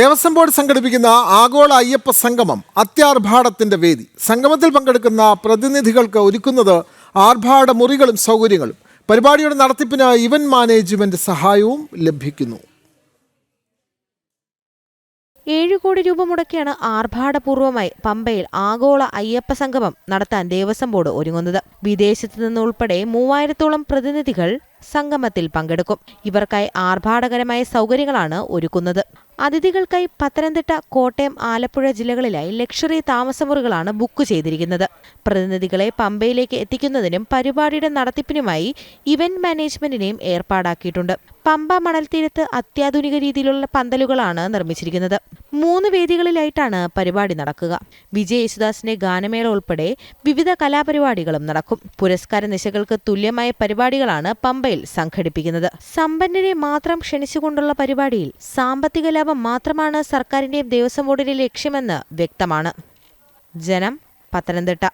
Devaswom board സംഘടിപ്പിക്കുന്ന ആഗോള അയ്യപ്പ സംഗമം അത്യാർഭാടത്തിന്റെ വേദി. സംഗമത്തിൽ പങ്കെടുക്കുന്ന പ്രതിനിധികൾക്ക് ഒരുക്കുന്നത് ആർഭാട മുറികളും സൗകര്യങ്ങളും. പരിപാടിയുടെ നടത്തിപ്പിന് ഇവന്റ് മാനേജ്മെന്റ് സഹായവും ലഭിക്കുന്നു. ഏഴ് കോടി രൂപ മുടക്കിയാണ് ആർഭാടപൂർവമായി പമ്പയിൽ ആഗോള അയ്യപ്പ സംഗമം നടത്താൻ ദേവസ്വം ബോർഡ് ഒരുങ്ങുന്നത്. വിദേശത്തു നിന്നുൾപ്പെടെ മൂവായിരത്തോളം പ്രതിനിധികൾ സംഗമത്തിൽ പങ്കെടുക്കും. ഇവർക്കായി ആർഭാടകരമായ സൗകര്യങ്ങളാണ് ഒരുക്കുന്നത്. അതിഥികൾക്കായി പത്തനംതിട്ട കോട്ടയം ആലപ്പുഴ ജില്ലകളിലായി ലക്ഷറി താമസമുറികളാണ് ബുക്ക് ചെയ്തിരിക്കുന്നത്. പ്രതിനിധികളെ പമ്പയിലേക്ക് എത്തിക്കുന്നതിനും പരിപാടിയുടെ നടത്തിപ്പിനുമായി ഇവന്റ് മാനേജ്മെന്റിനെയും ഏർപ്പാടാക്കിയിട്ടുണ്ട്. പമ്പ മണൽത്തീരത്ത് അത്യാധുനിക രീതിയിലുള്ള പന്തലുകളാണ് നിർമ്മിച്ചിരിക്കുന്നത്. മൂന്ന് വേദികളിലായിട്ടാണ് പരിപാടി നടക്കുക. വിജയ് യേശുദാസിന്റെ ഗാനമേള ഉൾപ്പെടെ വിവിധ കലാപരിപാടികളും നടക്കും. പുരസ്കാര നിശകൾക്ക് തുല്യമായ പരിപാടികളാണ് പമ്പയിൽ സംഘടിപ്പിക്കുന്നത്. സമ്പന്നരെ മാത്രം ക്ഷണിച്ചുകൊണ്ടുള്ള പരിപാടിയിൽ സാമ്പത്തിക ലാഭം മാത്രമാണ് സർക്കാരിന്റെയും ദേവസ്വം ബോർഡിന്റെ ലക്ഷ്യമെന്ന് വ്യക്തമാണ്. ജനം പത്തനംതിട്ട.